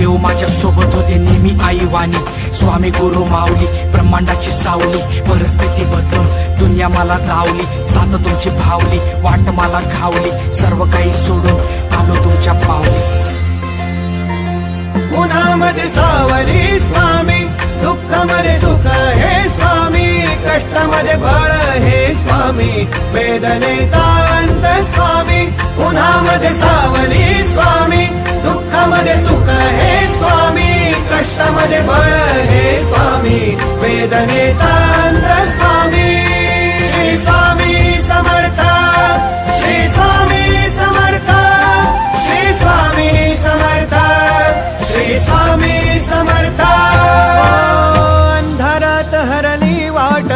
देव माझ्या सोबत होते नेहमी आई वाणी स्वामी गुरु माऊली ब्रह्मांडाची सावली परिस्थिती बदलून दुनिया मला धावली सात तुमची भावली वाट मला घावली सर्व काही सोडून आलो तुमच्या पावली. उन्हामध्ये सावली स्वामी दुःखामध्ये सुख हे स्वामी कष्टामध्ये बळ हे स्वामी वेदनेचा अंत स्वामी उन्हामध्ये सावली कष्टामध्ये बळ हे स्वामी. वेदनेचा अंत स्वामी. श्री स्वामी समर्थ. श्री स्वामी समर्थ. श्री स्वामी समर्थ. श्री स्वामी समर्थ. अंधारात हरली वाट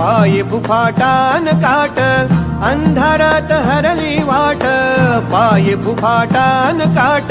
पायी फुफाटान काट. अंधारात हरली वाट पायी फुफाटान काट.